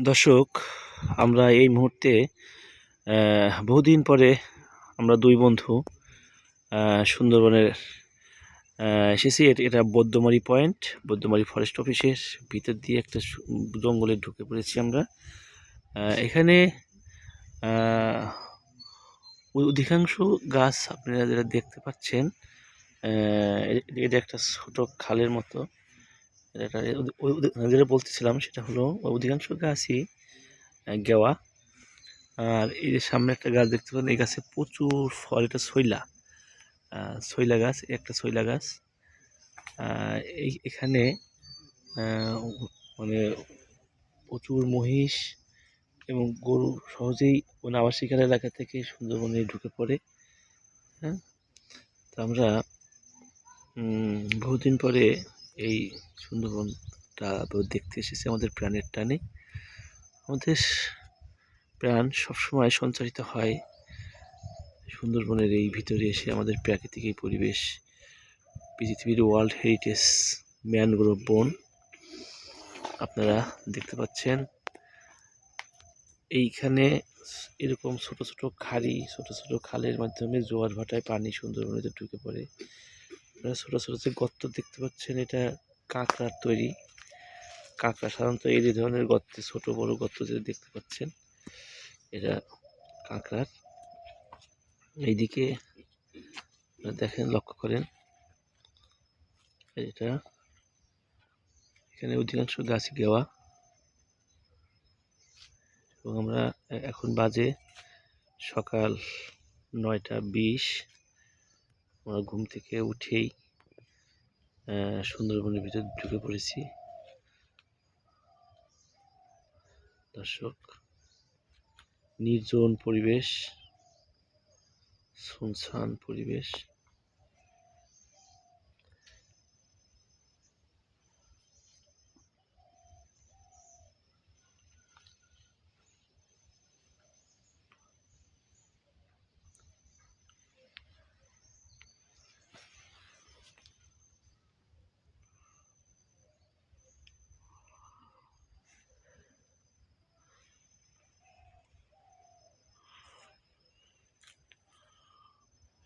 দর্শক, আমরা এই মুহূর্তে বহুদিন পরে আমরা দুই বন্ধু সুন্দরবনের এসেছি। এট- বৌদ্ধমারি পয়েন্ট বৌদ্ধমারি ফরেস্ট অফিসের ভিতর দিয়ে একটা জঙ্গলে ঢুকে পড়েছি আমরা। এখানে অধিকাংশ গাছ আপনারা যেটা দেখতে পাচ্ছেন এটা একটা ছোট খালের মতো। এটা যেটা বলতেছিলাম সেটা হলো অধিকাংশ গাছই গেওয়া। আর এই যে সামনে একটা গাছ দেখতে পাচ্ছেন, এই গাছে প্রচুর ফল। এটা শৈলা শৈলা গাছ একটা শৈলা গাছ। এই এখানে মানে প্রচুর মহিষ এবং গরু সহজেই মানে আবাসিকার এলাকা থেকে সুন্দরবনে ঢুকে পড়ে হ্যাঁ? তো আমরা বহুদিন পরে এই সুন্দরবনটা দেখতে এসেছি আমাদের প্রাণের টানে। আমাদের প্রাণ সবসময় সঞ্চারিত হয় সুন্দরবনের এই ভিতরে এসে আমাদের প্রাকৃতিক এই পরিবেশ, পৃথিবীর ওয়ার্ল্ড হেরিটেজ ম্যানগ্রোভ বন। আপনারা দেখতে পাচ্ছেন, এইখানে এরকম ছোট ছোট খাড়ি, ছোট ছোট খালের মাধ্যমে জোয়ার ভাটায় পানি সুন্দরবনেতে ঢুকে পড়ে। আপনারা ছোট ছোট যে গর্ত দেখতে পাচ্ছেন, এটা কাঁকড়ার তৈরি। কাঁকড়া সাধারণত এই ধরনের গর্তে, ছোট বড় গর্ত যে দেখতে পাচ্ছেন, এটা কাঁকড়ার। এইদিকে দেখেন, লক্ষ্য করেন, এটা এখানে অধিকাংশ গাছ গেওয়া। এবং আমরা এখন বাজে সকাল নয়টা বিশ। আমরা ঘুম থেকে উঠেই সুন্দরবনের ভিতরে ঢুকে পড়েছি। দর্শক নির্জন পরিবেশ শুনশান পরিবেশ।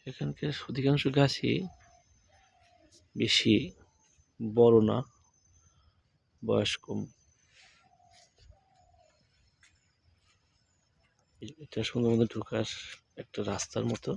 এখানকার অধিকাংশ গাছই বেশি বড় না, বয়স কম। এটা এটা সুন্দরবনে ঢোকার একটা রাস্তার মতো।